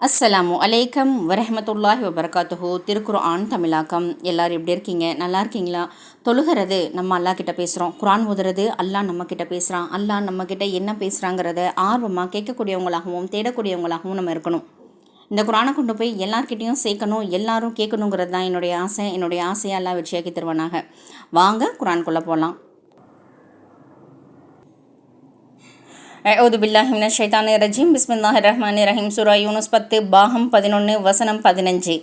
அஸ்ஸலாமு அலைக்கம் வரஹமத்துல்லாஹி வபரகாத்துஹு திருக்குர்ஆன் தமிழாக்கம் எல்லோரும் எப்படி இருக்கீங்க? நல்லா இருக்கீங்களா? தொழுகிறது நம்ம அல்லா கிட்ட பேசுகிறோம் குரான் ஊதுறது அல்லா நம்ம கிட்ட பேசுகிறான் அல்லாஹ் நம்ம கிட்ட என்ன பேசுகிறாங்கிறத ஆர்வமாக கேட்கக்கூடியவங்களாகவும் தேடக்கூடியவங்களாகவும் நம்ம இருக்கணும். இந்த குரானை கொண்டு போய் எல்லார்கிட்டையும் சேர்க்கணும் எல்லாரும் கேட்கணுங்கிறது தான் என்னுடைய ஆசை. என்னுடைய ஆசையை எல்லாம் வெற்றியாக்கி தருவானாக. வாங்க குரான்குள்ளே போகலாம் அவுது பில்லாஹிமின ஷைத்தானு ரஜீம். பிஸ்மில்லாஹ் ரஹ்மான் ரஹீம். சுரா யூனுஸ் பத்து பாகம் பதினொன்று வசனம் பதினஞ்சு.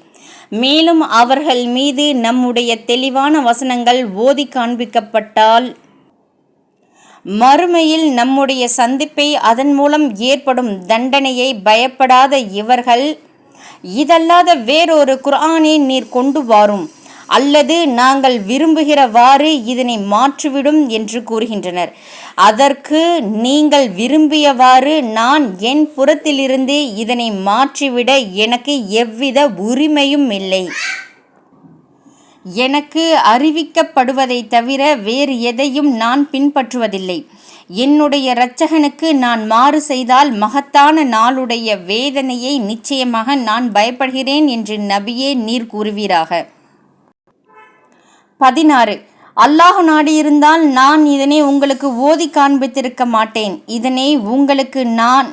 மேலும் அவர்கள் மீது நம்முடைய தெளிவான வசனங்கள் ஓதி காண்பிக்கப்பட்டால் மறுமையில் நம்முடைய சந்திப்பை அதன் மூலம் ஏற்படும் தண்டனையை பயப்படாத இவர்கள் இதல்லாத வேறொரு குரானை நீர் கொண்டு வாரும். அல்லது நாங்கள் விரும்புகிறவாறு இதனை மாற்றிவிடும் என்று கூறுகின்றனர். அதற்கு நீங்கள் விரும்பியவாறு நான் என் புறத்திலிருந்து இதனை மாற்றிவிட எனக்கு எவ்வித உரிமையும் இல்லை. எனக்கு அறிவிக்கப்படுவதை தவிர வேறு எதையும் நான் பின்பற்றுவதில்லை. என்னுடைய இரட்சகனுக்கு நான் மாறு செய்தால் மகத்தான நாளுடைய வேதனையை நிச்சயமாக நான் பயப்படுகிறேன் என்று நபியே நீர் கூறுவீராக. பதினாறு. அல்லாஹ் நாடியிருந்தால் நான் இதனை உங்களுக்கு ஓதி காண்பித்திருக்க மாட்டேன். இதனை உங்களுக்கு நான்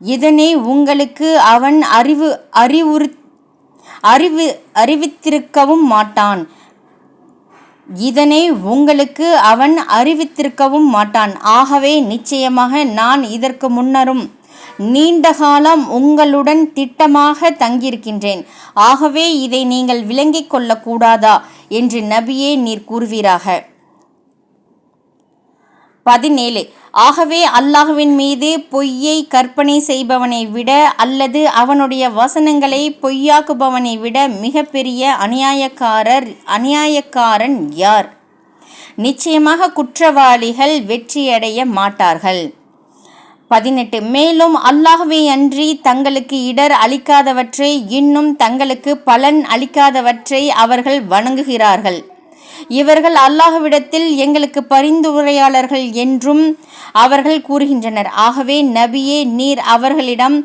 இதனை உங்களுக்கு அவன் அறிவு அறிவுறு அறிவு அறிவித்திருக்கவும் மாட்டான். இதனை உங்களுக்கு அவன் அறிவித்திருக்கவும் மாட்டான். ஆகவே நிச்சயமாக நான் இதற்கு முன்னரும் நீண்ட காலம் உங்களுடன் திட்டமாக தங்கியிருக்கின்றேன். ஆகவே இதை நீங்கள் விளங்கிக் கொள்ளக்கூடாதா? என்று நபியே நீர் கூறுவீராக. பதினேழு. ஆகவே அல்லாஹுவின் மீது பொய்யை கற்பனை செய்பவனை விட அல்லது அவனுடைய வசனங்களை பொய்யாக்குபவனை விட மிகப்பெரிய அநியாயக்காரர் அநியாயக்காரன் யார்? நிச்சயமாக குற்றவாளிகள் வெற்றியடைய மாட்டார்கள். பதினெட்டு. மேலும் அல்லாஹ்வே அன்றி தங்களுக்கு இடர் அளிக்காதவற்றை இன்னும் தங்களுக்கு பலன் அளிக்காதவற்றை அவர்கள் வணங்குகிறார்கள். இவர்கள் அல்லாஹ்விடத்தில் எங்களுக்கு பரிந்துரையாளர்கள் என்றும் அவர்கள் கூறுகின்றனர். ஆகவே நபியே நீர் அவர்களிடம்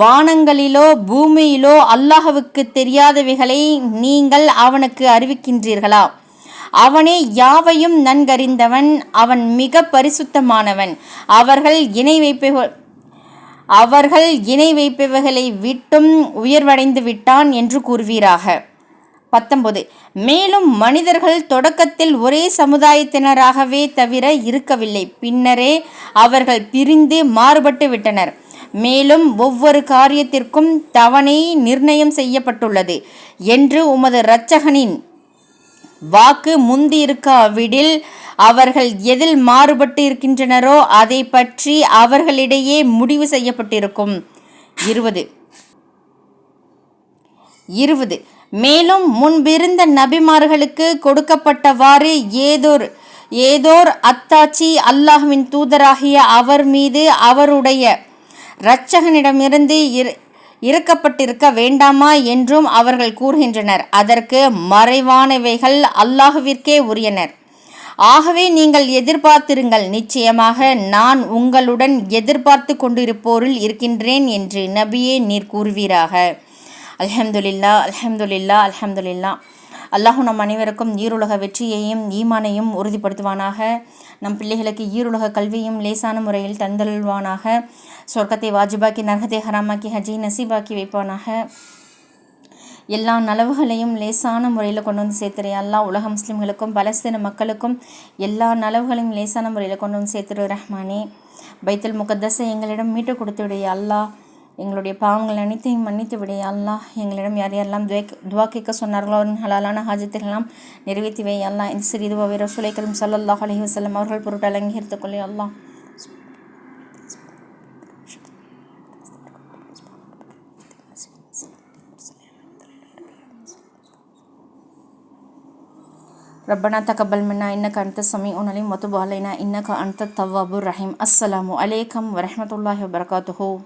வானங்களிலோ பூமியிலோ அல்லாஹுவுக்கு தெரியாதவைகளை நீங்கள் அவனுக்கு அறிவிக்கின்றீர்களா? அவனே யாவையும் நன்கறிந்தவன் அவன் மிக பரிசுத்தமானவன். அவர்கள் இணை வைப்ப அவர்கள் இணை வைப்பவர்களை விட்டும் உயர்வடைந்து விட்டான் என்று கூறுவீராக. பத்தொன்பது. மேலும் மனிதர்கள் தொடக்கத்தில் ஒரே சமுதாயத்தினராகவே தவிர இருக்கவில்லை. பின்னரே அவர்கள் பிரிந்து மாறுபட்டு விட்டனர். மேலும் ஒவ்வொரு காரியத்திற்கும் தவணை நிர்ணயம் செய்யப்பட்டுள்ளது. என்று உமது இரட்சகனின் வாக்கு முந்தி இருக்காவிடில் அவர்கள் எதில் மாறுபட்டு இருக்கின்றனரோ அதை பற்றி அவர்களிடையே முடிவு செய்யப்பட்டிருக்கும். இருபது. இருபது. மேலும் முன்பிருந்த நபிமார்களுக்கு கொடுக்கப்பட்டவாறு ஏதோர் ஏதோர் அத்தாச்சி அல்லாஹுவின் தூதராகிய அவர் மீது அவருடைய இரட்சகனிடமிருந்து இறக்கப்பட்டிருக்க வேண்டாமா என்றும் அவர்கள் கூறுகின்றனர். அதற்கு மறைவானவைகள் அல்லாஹுவிற்கே உரியனர். ஆகவே நீங்கள் எதிர்பார்த்திருங்கள். நிச்சயமாக நான் உங்களுடன் எதிர்பார்த்து கொண்டிருப்போரில் இருக்கின்றேன் என்று நபியே நீர் கூறுவீராக. அலமதுல்லா அலமதுல்லா அலமதுல்லா அல்லாஹு நம் அனைவருக்கும் ஈருலக வெற்றியையும் ஈமானையும் உறுதிப்படுத்துவானாக. நம் பிள்ளைகளுக்கு ஈருலக கல்வியும் லேசான முறையில் தந்தல்வானாக சொர்க்கத்தை வாஜிபாக்கி நரகத்தை ஹராமாக்கி ஹஜி நசீபாக்கி வைப்பானாக. எல்லா நலவுகளையும் லேசான முறையில் கொண்டு வந்து சேர்த்துரு. எல்லா உலக முஸ்லீம்களுக்கும் பலஸ்தீன மக்களுக்கும் எல்லா நலவுகளையும் லேசான முறையில் கொண்டு வந்து சேர்த்துரு ரஹ்மானே. பைத்தல் முகத்தஸை எங்களிடம் மீட்டு கொடுத்துவிடையே அல்லாஹ். எங்களுடைய பாவங்கள் அனைத்தையும் மன்னித்து விடைய அல்லாஹ் எங்களிடம் யார் யாரெல்லாம் துவா கேட்க சொன்னார்களோ ஹலாலான ஹாஜத்துகளெல்லாம் நிறைவேற்றி வை அல்லாஹ் இந்த சிறிதுவாவை ரசூலைக்கரும் சல்லாஹ் அலஹி வசல்லம் அவர்கள் பொருட்கள் அலங்கரித்துக் கொள்ளே அல்லாஹ் ربنا تقبل منا إنك أنت السميع العليم وتب علينا إنك أنت التواب الرحيم السلام عليكم ورحمة الله وبركاته